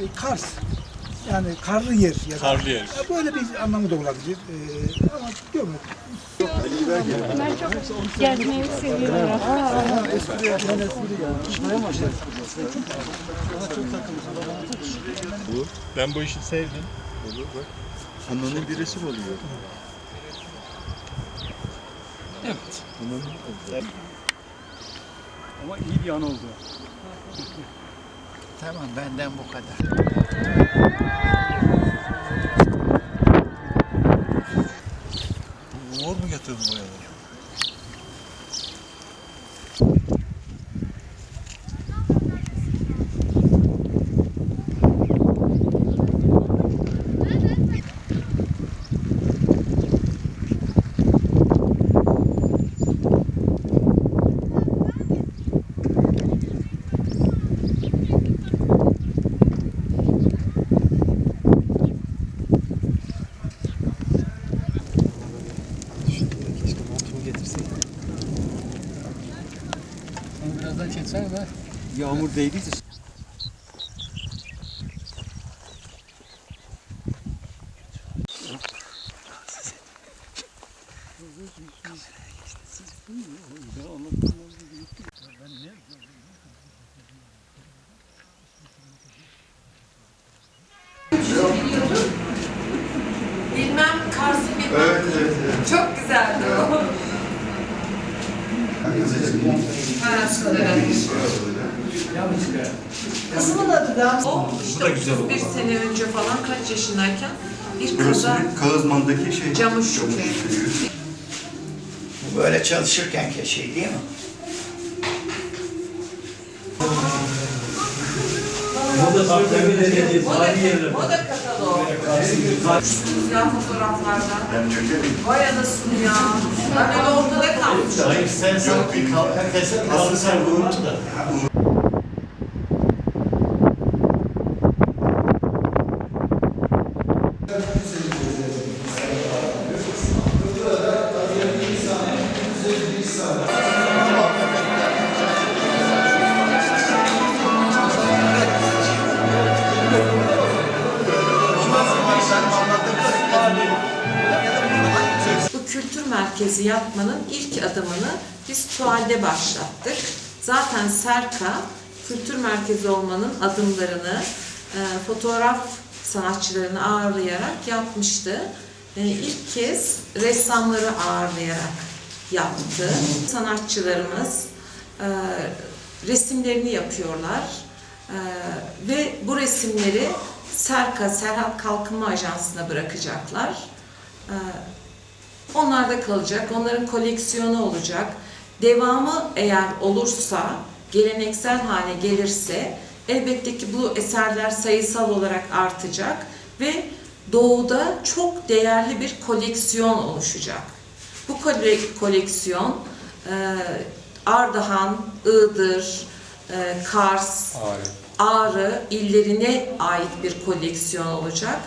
e, Kars. Yani karlı yer. Ya da- Karlı yer. Ya Böyle bir anlamı da olabilir. E, ama diyorum Ben çok gezmeyi seviyorum. Ben bu işi sevdim. Hanımın bir resim oluyor. Evet. Ama iyi bir an oldu. Tamam benden bu kadar. Mor mu getirdin boyaları? Keşke Onu birazdan çeksene be. Yağmur değdiyse. Bilmem Kars'ı bilmem. Evet, evet, Çok güzeldi o. Kızımın adı da o işte 31 sene önce falan kaç yaşındayken bir kaza Kağızman'daki şey. Camışköy. Bu böyle çalışırken şey değil mi? Moda, moda kataloğu. Ya fotoğraflarda. Ben çökerim. Vay anasını ya. Ben öyle ortada kalmışım. Hayır sen sen bir kalkan kesin. Aslında sen bunu da. Bu kültür merkezi yapmanın ilk adımını biz Tuval'de başlattık. Zaten Serka kültür merkezi olmanın adımlarını e, fotoğraf sanatçılarını ağırlayarak yapmıştı. E, ilk kez ressamları ağırlayarak yaptı. Sanatçılarımız e, resimlerini yapıyorlar E, ve bu resimleri Serka Serhat Kalkınma Ajansı'na bırakacaklar. E, onlar da kalacak, onların koleksiyonu olacak. Devamı eğer olursa, geleneksel hale gelirse elbette ki bu eserler sayısal olarak artacak ve doğuda çok değerli bir koleksiyon oluşacak. Bu kole- koleksiyon e, Ardahan, Iğdır, e, Kars, Ağrı illerine ait bir koleksiyon olacak